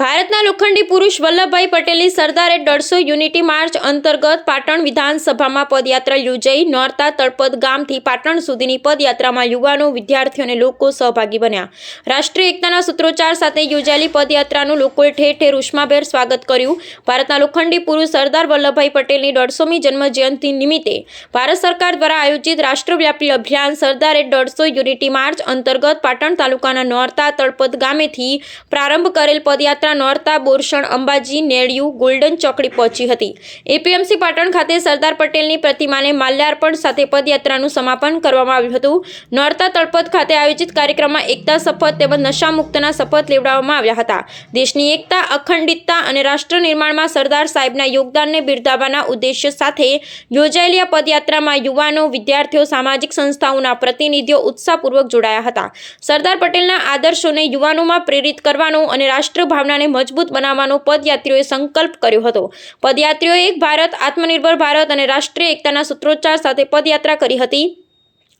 ભારતના લોખંડી પુરુષ વલ્લભભાઈ પટેલની સરદારે દોઢસો યુનિટી માર્ચ અંતર્ગત પાટણ વિધાનસભામાં પદયાત્રા યોજાઈ. નોરતા તળપદ ગામથી પાટણ સુધીની પદયાત્રામાં યુવાનો, વિદ્યાર્થીઓ અને લોકો સહભાગી બન્યા. રાષ્ટ્રીય એકતાના સૂત્રોચ્ચાર સાથે યોજાયેલી પદયાત્રાનું લોકોએ ઠેર ઠેર ઉષ્માભેર સ્વાગત કર્યું. ભારતના લોખંડી પુરુષ સરદાર વલ્લભભાઈ પટેલની દોઢસોમી જન્મજયંતિ નિમિત્તે ભારત સરકાર દ્વારા આયોજિત રાષ્ટ્રવ્યાપી અભિયાન સરદારે દોઢસો યુનિટી માર્ચ અંતર્ગત પાટણ તાલુકાના નોરતા તળપદ ગામેથી પ્રારંભ કરેલ પદયાત્રા નોરતા, બોરસણ, અંબાજી નેડિયું ગોલ્ડન ચોકડી પહોંચી હતી. એપીએમસી પાટણ ખાતે સરદાર પટેલની પ્રતિમાને માલ્યાર્પણ સાથે પદયાત્રાનું સમાપન કરવામાં આવ્યું હતું. નોરતા તળપદ ખાતે આયોજિત કાર્યક્રમમાં એકતા શપથ તેમજ નશામુક્તના શપથ લેવડાવવામાં આવ્યા હતા. દેશની એકતા, અખંડિતતા અને રાષ્ટ્ર નિર્માણમાં સરદાર સાહેબના યોગદાનને બિરદાવવાના ઉદ્દેશ્ય સાથે યોજાયેલી આ પદયાત્રામાં યુવાનો, વિદ્યાર્થીઓ, સામાજિક સંસ્થાઓના પ્રતિનિધિઓ ઉત્સાહપૂર્વક જોડાયા હતા. સરદાર પટેલના આદર્શોને યુવાનોમાં પ્રેરિત કરવાનો અને રાષ્ટ્ર ભાવનાને મજબૂત બનાવવાનો પદયાત્રીઓએ સંકલ્પ કર્યો હતો. પદયાત્રીઓએ એક ભારત, આત્મનિર્ભર ભારત અને રાષ્ટ્રીય એકતાના સૂત્રોચ્ચાર સાથે પદયાત્રા કરી હતી.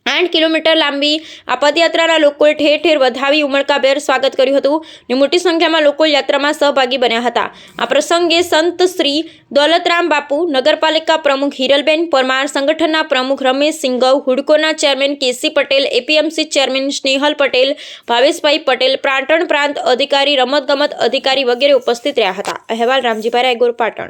આઠ કિલોમીટર લાંબી આ પદયાત્રાના લોકોએ ઠેર ઠેર વધાવી ઉમળકાભેર સ્વાગત કર્યું હતું. ને મોટી સંખ્યામાં લોકો યાત્રામાં સહભાગી બન્યા હતા. આ પ્રસંગે સંત શ્રી દોલતરામ બાપુ, નગરપાલિકા પ્રમુખ હિરલબેન પરમાર, સંગઠનના પ્રમુખ Ramesh Singhav, હુડકોના chairman KC Patel, APMC chairman Snehal Patel, Bhaveshbhai Patel પ્રાંટણ પ્રાંત અધિકારી, રમતગમત અધિકારી વગેરે ઉપસ્થિત રહ્યા હતા. અહેવાલ રામજીભાઈ રાયગોર, પાટણ.